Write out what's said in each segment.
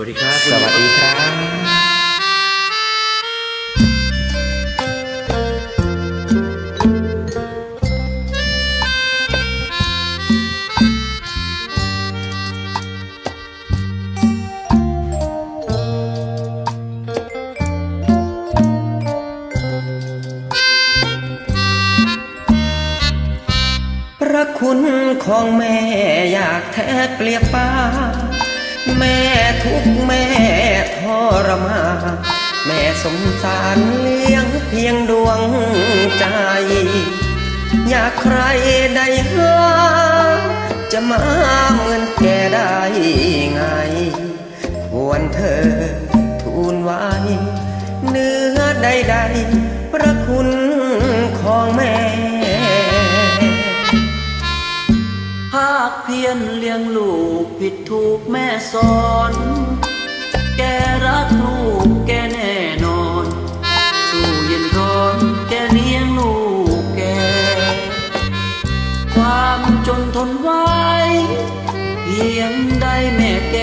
วัสดีครับ สวัสดีครับพระคุณของแม่อยากแทบเปรียบปา แม่ทุกแม่ทรมานแม่สงสารเลี้ยงเพียงดวงใจ อยากใครได้หาจะมาเหมือนแกได้ไง ควรเธอทูลไว้ เนื้อใดๆพระคุณของแม่ ผิดถูกแม่สอน แกรักลูกแกแน่นอน สู้เย็นร้อนแกเลี้ยงลูกแก ความจนทนไว้เพียงได้แม่แก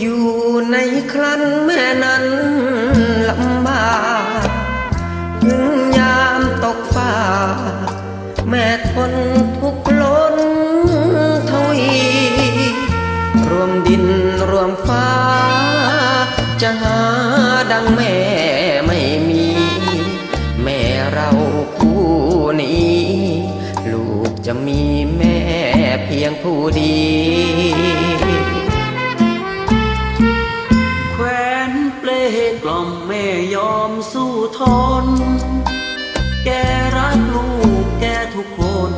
อยู่ในครันแม่นั้นลำบากถึงยามตกฟ้า แม่ทนทุกข์ล้นทวีรวมดินรวมฟ้า จะหาดังแม่ไม่มี แม่เราผู้นี้ ลูกจะมีแม่เพียงผู้เดียว มแม่ยอมสู้ทน แกรักลูกแกทุกคน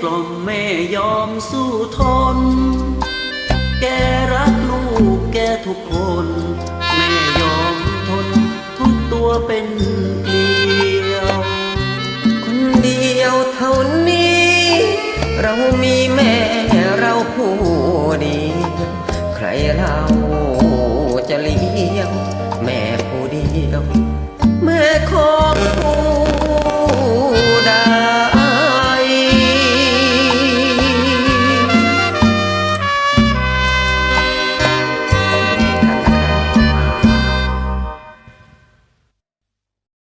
กล่อมแม่ยอมสู้ทน แกรักลูกแกทุกคน แม่ยอมทน ทุกตัวเป็นเกลียว คนเดียวเท่านี้ เรามีแม่เราผู้เดียวใครเราจะเลี้ยงแม่ผู้เดียว